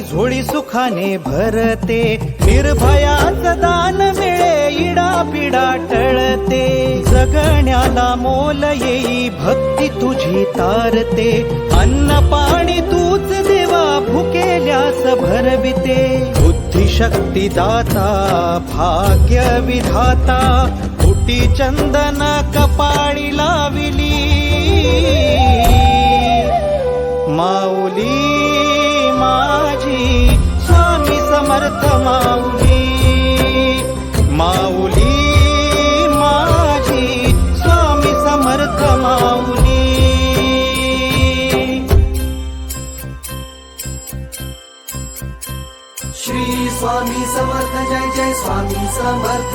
झोळी सुखाने भरते. निर्भयाच दान मिळे इडा पिडा टळते. जगण्याला मोल येई भक्ती तुझी तारते. अन्न पाणी तूच देवा भुकेल्यास भरविते. बुद्धिशक्ती दाता भाग्य विधाता कुटी चंदन माझी स्वामी समर्थ माऊली. माऊली माझी स्वामी समर्थ माऊली. श्री स्वामी समर्थ जय जय स्वामी समर्थ.